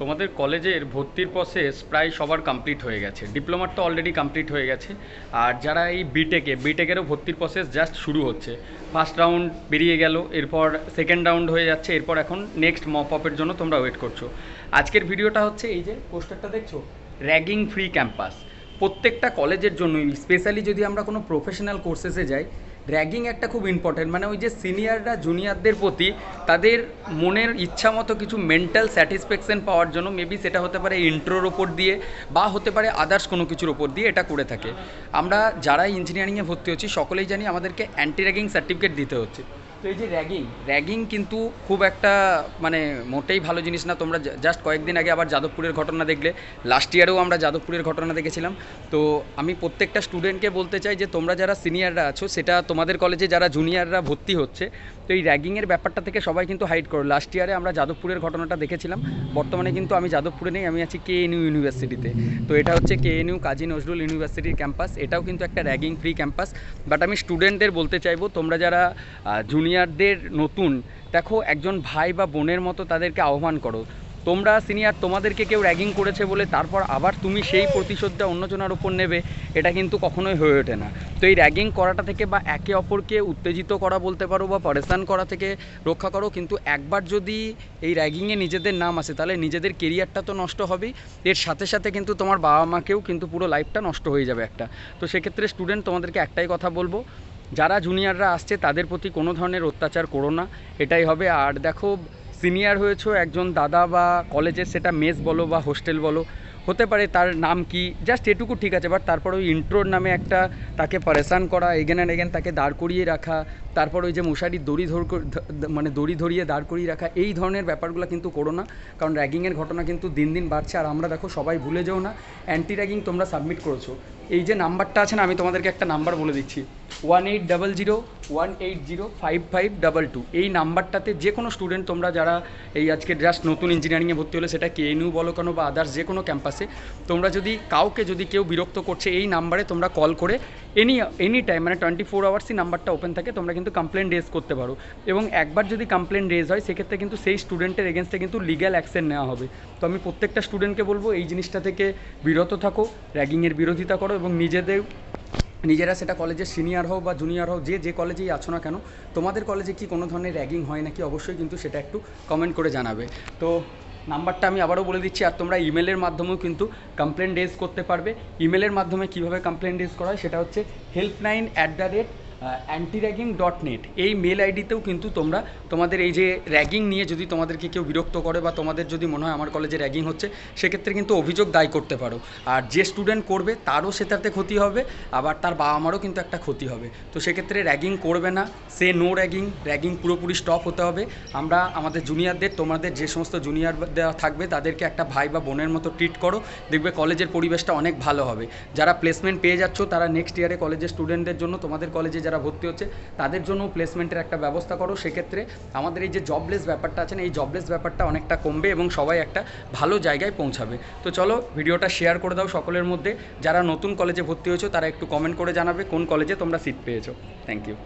তোমাদের কলেজের ভর্তির প্রসেস প্রায় সবার কমপ্লিট হয়ে গেছে। ডিপ্লোমার তো অলরেডি কমপ্লিট হয়ে গেছে। আর যারা এই বিটেকে বিটেকেরও ভর্তির প্রসেস জাস্ট শুরু হচ্ছে। ফার্স্ট রাউন্ড বেরিয়ে গেল, এরপর সেকেন্ড রাউন্ড হয়ে যাচ্ছে, এরপর এখন নেক্সট মপ আপের জন্য তোমরা ওয়েট করছ। আজকের ভিডিওটা হচ্ছে এই যে পোস্টারটা দেখছ? র্যাগিং ফ্রি ক্যাম্পাস প্রত্যেকটা কলেজের জন্যই স্পেশালি যদি আমরা কোনো প্রফেশনাল কোর্সেসে যাই র্যাগিং একটা খুব ইম্পর্টেন্ট মানে ওই যে সিনিয়ররা জুনিয়রদের প্রতি তাদের মনের ইচ্ছা মতো কিছু মেন্টাল স্যাটিসফ্যাকশান পাওয়ার জন্য মেবি সেটা হতে পারে ইন্ট্রোর ওপর দিয়ে বা হতে পারে আদার্স কোনো কিছুর ওপর দিয়ে এটা করে থাকে। আমরা যারা ইঞ্জিনিয়ারিংয়ে ভর্তি হচ্ছি, সকলেই জানি আমাদেরকে অ্যান্টি র্যাগিং সার্টিফিকেট দিতে হচ্ছে। তো এই যে র্যাগিং র্যাগিং কিন্তু খুব একটা মানে মোটেই ভালো জিনিস না। তোমরা জাস্ট কয়েকদিন আগে আবার যাদবপুরের ঘটনা দেখলে। লাস্ট ইয়ারেও আমরা যাদবপুরের ঘটনা দেখেছিলাম। তো আমি প্রত্যেকটা স্টুডেন্টকে বলতে চাই যে, তোমরা যারা সিনিয়ররা আছো, সেটা তোমাদের কলেজে যারা জুনিয়ররা ভর্তি হচ্ছে, তো এই র্যাগিংয়ের ব্যাপারটা থেকে সবাই কিন্তু হাইড করো। লাস্ট ইয়ারে আমরা যাদবপুরের ঘটনাটা দেখেছিলাম। বর্তমানে কিন্তু আমি যাদবপুরে নেই, আমি আছি কে এনইউ ইউনিভার্সিটিতে তো এটা হচ্ছে কে এনইউ কাজী নজরুল ইউনিভার্সিটির ক্যাম্পাস এটাও কিন্তু একটা র্যাগিং ফ্রি ক্যাম্পাস বাট আমি স্টুডেন্টদের বলতে চাইব, তোমরা যারা জুনিয়রদের নতুন, দেখো একজন ভাই বা বোনের মতো তাদেরকে আহ্বান করো। তোমরা সিনিয়র তোমাদেরকে কেউ র্যাগিং করেছে বলে তারপর আবার তুমি সেই প্রতিশোধটা অন্যজনের ওপর নেবে, এটা কিন্তু কখনোই হয়ে ওঠে না। তো এই র্যাগিং করাটা থেকে বা একে অপরকে উত্তেজিত করা বলতে পারো বা পরেশান করা থেকে রক্ষা করো, কিন্তু একবার যদি এই র্যাগিংয়ে নিজেদের নাম আসে, তাহলে নিজেদের কেরিয়ারটা তো নষ্ট হবেই। এর সাথে সাথে কিন্তু তোমার বাবা মাকেও কিন্তু পুরো লাইফটা নষ্ট হয়ে যাবে একটা। তো সেক্ষেত্রে স্টুডেন্ট তোমাদেরকে একটাই কথা বলব যারা জুনিয়ররা আসছে, তাদের প্রতি কোনো ধরনের অত্যাচার করো না, এটাই হবে। আর দেখো সিনিয়র হয়েছো, একজন দাদা বা কলেজের সেটা মেস বলো বা হোস্টেল বলো, হতে পারে তার নাম কি জাস্ট এটুকু ঠিক আছে বাট তারপর ওই ইন্ট্রোর নামে একটা তাকে পরেশান করা এগেন অ্যান্ড এগেন তাকে দাঁড় করিয়ে রাখা, তারপর ওই যে মশারির দড়ি ধর মানে দড়ি ধরিয়ে দাঁড় করিয়ে রাখা, এই ধরনের ব্যাপারগুলো কিন্তু করো না, কারণ র্যাগিংয়ের ঘটনা কিন্তু দিন দিন বাড়ছে। আর আমরা দেখো, সবাই ভুলে যেও না অ্যান্টি র্যাগিং তোমরা সাবমিট করেছ। এই যে নাম্বারটা আছে না, আমি তোমাদেরকে একটা নাম্বার বলে দিচ্ছি। One eight double zero, one eight zero, five five double two. এই নাম্বারটাতে যে কোনো স্টুডেন্ট তোমরা যারা এই আজকে জাস্ট নতুন ইঞ্জিনিয়ারিংয়ে ভর্তি হলে, সেটা কেএনইউ বলো কেন বা আদার্স যে কোনো ক্যাম্পাসে তোমরা যদি কাউকে যদি কেউ বিরক্ত করছে এই নাম্বারে, তোমরা কল করে এনি এনি টাইম মানে টোয়েন্টি ফোর আওয়ার্সই নাম্বারটা ওপেন থাকে, তোমরা কিন্তু কমপ্লেন রেজ করতে পারো। এবং একবার যদি কমপ্লেন রেজ হয়, সেক্ষেত্রে কিন্তু সেই স্টুডেন্টের এগেনস্টে কিন্তু লিগ্যাল অ্যাকশন নেওয়া হবে। তো আমি প্রত্যেকটা স্টুডেন্টকে বলব, এই জিনিসটা থেকে বিরত থাকো র্যাগিংয়ের বিরোধিতা করো এবং নিজেদের, নিজেরা সেটা কলেজের সিনিয়র হোক বা জুনিয়র হোক, যে যে কলেজেই আছো না কেন, তোমাদের কলেজে কি কোনো ধরনের র্যাগিং হয় নাকি? অবশ্যই কিন্তু সেটা একটু কমেন্ট করে জানাবে। তো নাম্বারটা আমি আবারও বলে দিচ্ছি, আর তোমরা ইমেলের মাধ্যমেও কিন্তু কমপ্লেন রেজ করতে পারবে। ইমেলের মাধ্যমে কীভাবে কমপ্লেন রেজ করা হয় সেটা হচ্ছে helpline at the rate anti ragging dot net এই মেল আইডিতেও কিন্তু তোমরা তোমাদের এই যে র্যাগিং নিয়ে যদি তোমাদেরকে কেউ বিরক্ত করে বা তোমাদের যদি মনে হয় আমার কলেজে র্যাগিং হচ্ছে, সেক্ষেত্রে কিন্তু অভিযোগ দায় করতে পারো। আর যে স্টুডেন্ট করবে, তারও সেটাতে ক্ষতি হবে, আবার তার বাবা মারও কিন্তু একটা ক্ষতি হবে। তো সেক্ষেত্রে র্যাগিং করবে না, সে নো র্যাগিং র্যাগিং পুরোপুরি স্টপ হতে হবে। আমরা আমাদের জুনিয়রদের তোমাদের যে সমস্ত জুনিয়র দেওয়া থাকবে, তাদেরকে একটা ভাই বা বোনের মতো ট্রিট করো, দেখবে কলেজের পরিবেশটা অনেক ভালো হবে। যারা প্লেসমেন্ট পেয়ে যাচ্ছ, তারা নেক্সট ইয়ারে কলেজের স্টুডেন্টদের জন্য তোমাদের কলেজে যারা ভর্তি হচ্ছে, তাদের জন্য প্লেসমেন্টের একটা ব্যবস্থা করো। সেক্ষেত্রে আমাদের এই যে জবলেস ব্যাপারটা আছে না, এই জবলেস ব্যাপারটা অনেকটা কমবে এবং সবাই একটা ভালো জায়গায় পৌঁছাবে। তো চলো, ভিডিওটা শেয়ার করে দাও সকলের মধ্যে। যারা নতুন কলেজে ভর্তি হয়েছো, তারা একটু কমেন্ট করে জানাবে কোন কলেজে তোমরা সিট পেয়েছ। Thank you